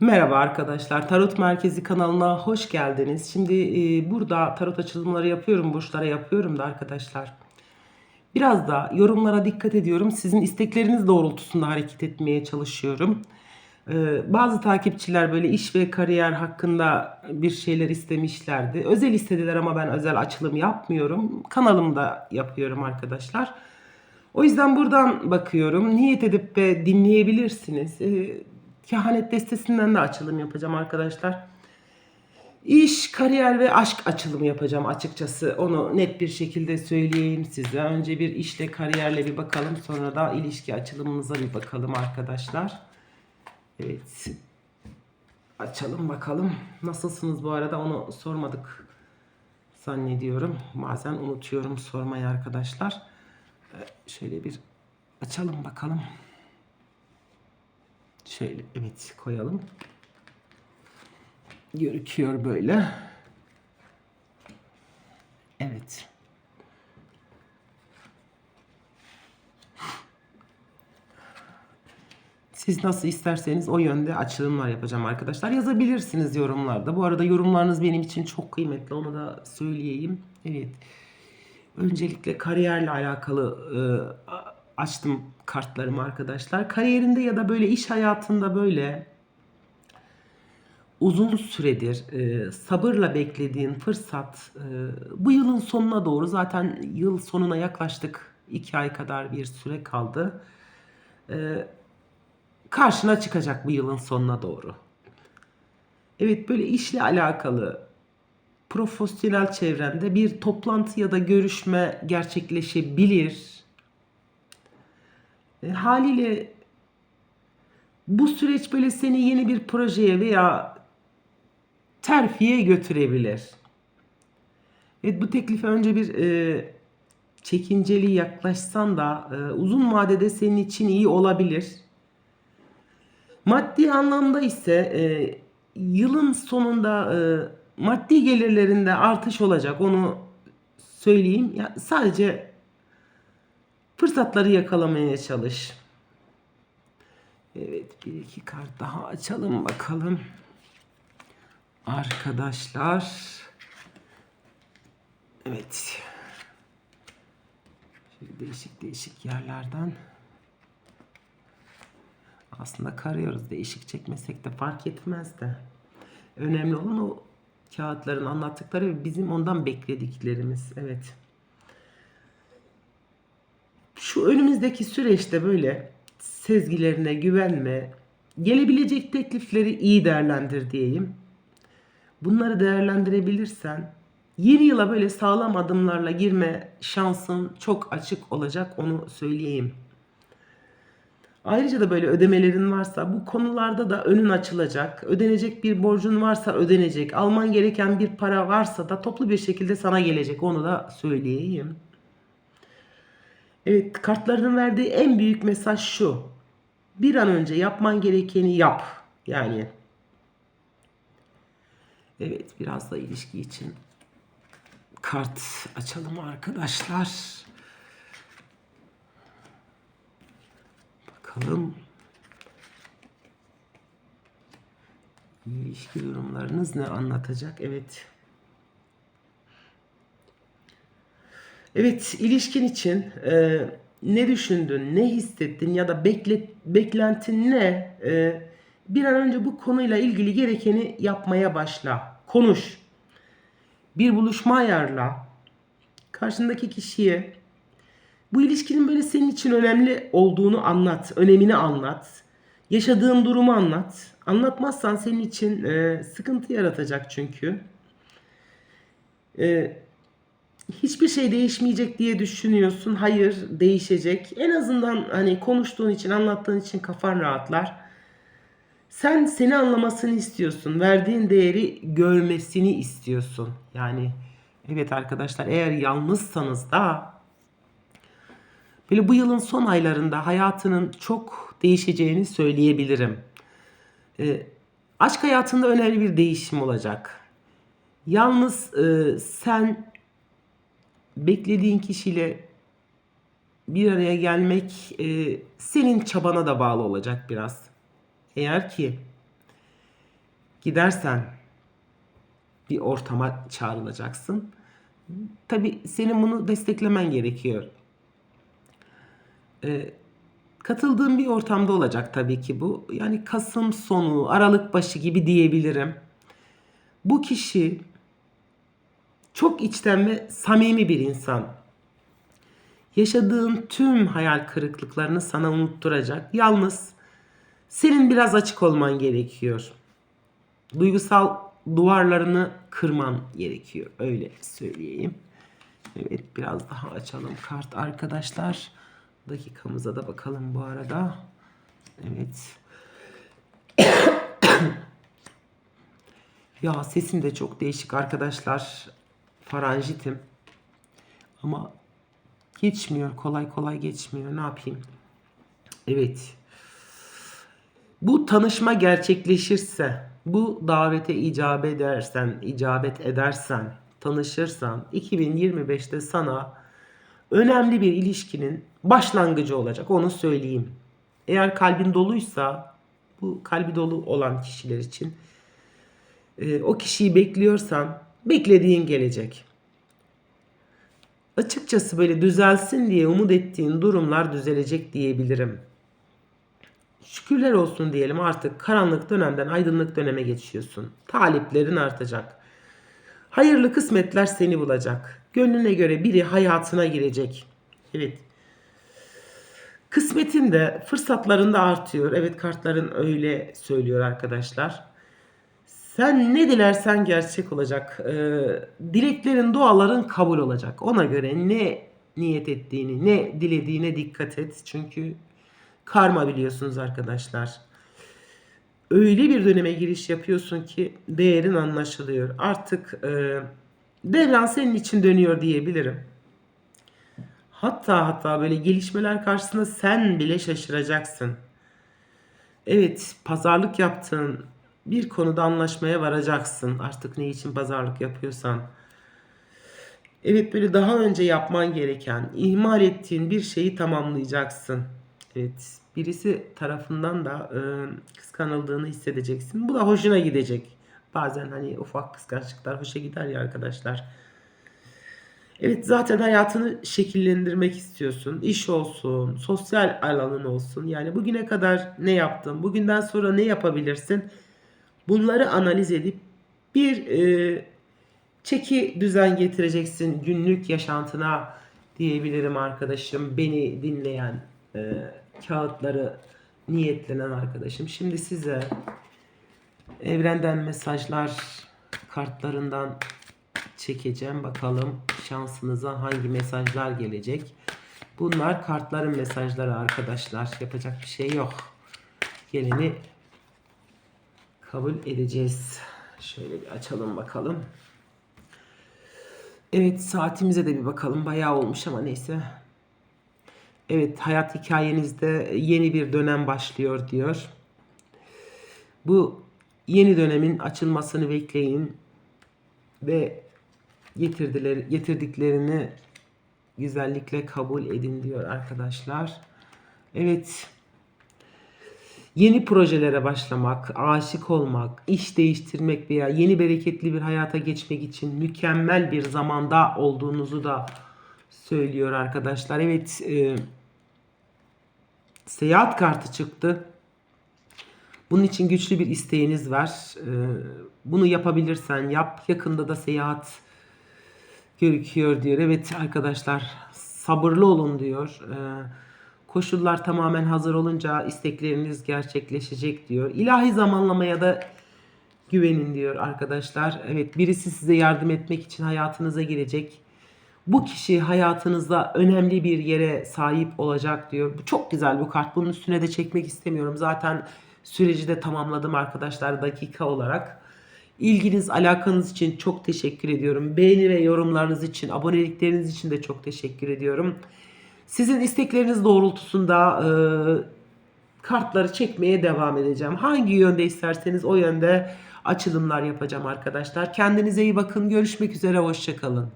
Merhaba arkadaşlar, Tarot Merkezi kanalına hoş geldiniz. Şimdi e, burada tarot açılımları yapıyorum, burçlara yapıyorum da arkadaşlar. Biraz da yorumlara dikkat ediyorum. Sizin istekleriniz doğrultusunda hareket etmeye çalışıyorum. E, bazı takipçiler böyle iş ve kariyer hakkında bir şeyler istemişlerdi. Özel istediler ama ben özel açılım yapmıyorum. Kanalımda yapıyorum arkadaşlar. O yüzden buradan bakıyorum. Niyet edip de dinleyebilirsiniz. Ee, kehanet destesinden de açılım yapacağım arkadaşlar. İş, kariyer ve aşk açılımı yapacağım açıkçası. Onu net bir şekilde söyleyeyim size. Önce bir işle, kariyerle bir bakalım. Sonra da ilişki açılımımıza bir bakalım arkadaşlar. Evet. Açalım bakalım. Nasılsınız bu arada onu sormadık zannediyorum. Bazen unutuyorum sormayı arkadaşlar. Ee, Şöyle bir açalım bakalım. Şöyle evet koyalım. Görüküyor böyle. Evet. Siz nasıl isterseniz o yönde açılımlar yapacağım arkadaşlar. Yazabilirsiniz yorumlarda. Bu arada yorumlarınız benim için çok kıymetli. Onu da söyleyeyim. Evet. Öncelikle kariyerle alakalı e, açtım kartlarımı arkadaşlar. Kariyerinde ya da böyle iş hayatında böyle uzun süredir e, sabırla beklediğin fırsat e, bu yılın sonuna doğru zaten yıl sonuna yaklaştık. iki ay kadar bir süre kaldı. E, karşına çıkacak bu yılın sonuna doğru. Evet böyle işle alakalı profesyonel çevrende bir toplantı ya da görüşme gerçekleşebilir. E, haliyle bu süreç böyle seni yeni bir projeye veya terfiye götürebilir. Evet bu teklife önce bir e, çekinceli yaklaşsan da e, uzun vadede senin için iyi olabilir. Maddi anlamda ise e, yılın sonunda e, maddi gelirlerinde artış olacak onu söyleyeyim. Ya, sadece fırsatları yakalamaya çalış. Evet bir iki kart daha açalım bakalım. Arkadaşlar. Evet. Şöyle değişik değişik yerlerden. Aslında karıyoruz. Değişik çekmesek de fark etmez de. Önemli olan o kağıtların anlattıkları ve bizim ondan beklediklerimiz. Evet. Şu önümüzdeki süreçte böyle sezgilerine güvenme, gelebilecek teklifleri iyi değerlendir diyeyim. Bunları değerlendirebilirsen yeni yıla böyle sağlam adımlarla girme şansın çok açık olacak onu söyleyeyim. Ayrıca da böyle ödemelerin varsa bu konularda da önün açılacak. Ödenecek bir borcun varsa ödenecek. Alman gereken bir para varsa da toplu bir şekilde sana gelecek. Onu da söyleyeyim. Evet kartların verdiği en büyük mesaj şu. Bir an önce yapman gerekeni yap. Yani Evet biraz da ilişki için kart açalım arkadaşlar. Bakalım. İlişki durumlarınız ne anlatacak? Evet. Evet, ilişkin için e, ne düşündün, ne hissettin ya da bekle, beklentin ne? E, bir an önce bu konuyla ilgili gerekeni yapmaya başla. Konuş. Bir buluşma ayarla. Karşındaki kişiye bu ilişkinin böyle senin için önemli olduğunu anlat. Önemini anlat. Yaşadığın durumu anlat. Anlatmazsan senin için e, sıkıntı yaratacak çünkü. E, hiçbir şey değişmeyecek diye düşünüyorsun. Hayır, değişecek. En azından hani konuştuğun için, anlattığın için kafan rahatlar. Sen seni anlamasını istiyorsun. Verdiğin değeri görmesini istiyorsun. Yani evet arkadaşlar eğer yalnızsanız da böyle bu yılın son aylarında hayatının çok değişeceğini söyleyebilirim. Ee, aşk hayatında önemli bir değişim olacak. Yalnız e, sen beklediğin kişiyle bir araya gelmek e, senin çabana da bağlı olacak biraz. Eğer ki gidersen bir ortama çağrılacaksın. Tabii senin bunu desteklemen gerekiyor. Ee, katıldığım bir ortamda olacak tabii ki bu. Yani Kasım sonu, Aralık başı gibi diyebilirim. Bu kişi çok içten ve samimi bir insan. Yaşadığın tüm hayal kırıklıklarını sana unutturacak. Yalnız senin biraz açık olman gerekiyor. Duygusal duvarlarını kırman gerekiyor. Öyle söyleyeyim. Evet biraz daha açalım kart arkadaşlar. Dakikamıza da bakalım bu arada. Evet. ya sesim de çok değişik arkadaşlar. Faranjitim. Ama geçmiyor. Kolay kolay geçmiyor. Ne yapayım? Evet. Bu tanışma gerçekleşirse, bu davete icabet edersen, icabet edersen, tanışırsan 2025'te sana önemli bir ilişkinin başlangıcı olacak. Onu söyleyeyim. Eğer kalbin doluysa bu kalbi dolu olan kişiler için e, o kişiyi bekliyorsan beklediğin gelecek. Açıkçası böyle düzelsin diye umut ettiğin durumlar düzelecek diyebilirim. Şükürler olsun diyelim artık karanlık dönemden aydınlık döneme geçiyorsun. Taliplerin artacak. Hayırlı kısmetler seni bulacak. Gönlüne göre biri hayatına girecek. Evet. Kısmetin de fırsatların da artıyor. Evet kartların öyle söylüyor arkadaşlar. Sen ne dilersen gerçek olacak. Ee, dileklerin, duaların kabul olacak. Ona göre ne niyet ettiğini, ne dilediğine dikkat et. Çünkü karma biliyorsunuz arkadaşlar. Öyle bir döneme giriş yapıyorsun ki değerin anlaşılıyor. Artık e, devran senin için dönüyor diyebilirim. Hatta hatta böyle gelişmeler karşısında sen bile şaşıracaksın. Evet, pazarlık yaptığın bir konuda anlaşmaya varacaksın. Artık ne için pazarlık yapıyorsan. Evet, böyle daha önce yapman gereken, ihmal ettiğin bir şeyi tamamlayacaksın. Evet, birisi tarafından da e, kıskanıldığını hissedeceksin. Bu da hoşuna gidecek. Bazen hani ufak kıskançlıklar hoşa gider ya arkadaşlar. Evet zaten hayatını şekillendirmek istiyorsun. İş olsun, sosyal alanın olsun. Yani bugüne kadar ne yaptın, bugünden sonra ne yapabilirsin? Bunları analiz edip bir e, çeki düzen getireceksin günlük yaşantına diyebilirim arkadaşım. Beni dinleyen, e, kağıtları niyetlenen arkadaşım. Şimdi size evrenden mesajlar kartlarından çekeceğim. Bakalım şansınıza hangi mesajlar gelecek. Bunlar kartların mesajları arkadaşlar. Yapacak bir şey yok. Geleni kabul edeceğiz. Şöyle bir açalım bakalım. Evet saatimize de bir bakalım. Bayağı olmuş ama neyse. Evet hayat hikayenizde yeni bir dönem başlıyor diyor. Bu yeni dönemin açılmasını bekleyin ve getirdiler, getirdiklerini güzellikle kabul edin diyor arkadaşlar. Evet. Yeni projelere başlamak, aşık olmak, iş değiştirmek veya yeni bereketli bir hayata geçmek için mükemmel bir zamanda olduğunuzu da söylüyor arkadaşlar. Evet, e, seyahat kartı çıktı. Bunun için güçlü bir isteğiniz var. E, bunu yapabilirsen yap. Yakında da seyahat gerekiyor diyor. Evet arkadaşlar sabırlı olun diyor. Ee, koşullar tamamen hazır olunca istekleriniz gerçekleşecek diyor. İlahi zamanlamaya da güvenin diyor arkadaşlar. Evet birisi size yardım etmek için hayatınıza girecek. Bu kişi hayatınızda önemli bir yere sahip olacak diyor. Bu çok güzel bu kart. Bunun üstüne de çekmek istemiyorum. Zaten süreci de tamamladım arkadaşlar dakika olarak. İlginiz, alakanız için çok teşekkür ediyorum. Beğeni ve yorumlarınız için, abonelikleriniz için de çok teşekkür ediyorum. Sizin istekleriniz doğrultusunda e, kartları çekmeye devam edeceğim. Hangi yönde isterseniz o yönde açılımlar yapacağım arkadaşlar. Kendinize iyi bakın. Görüşmek üzere. Hoşçakalın.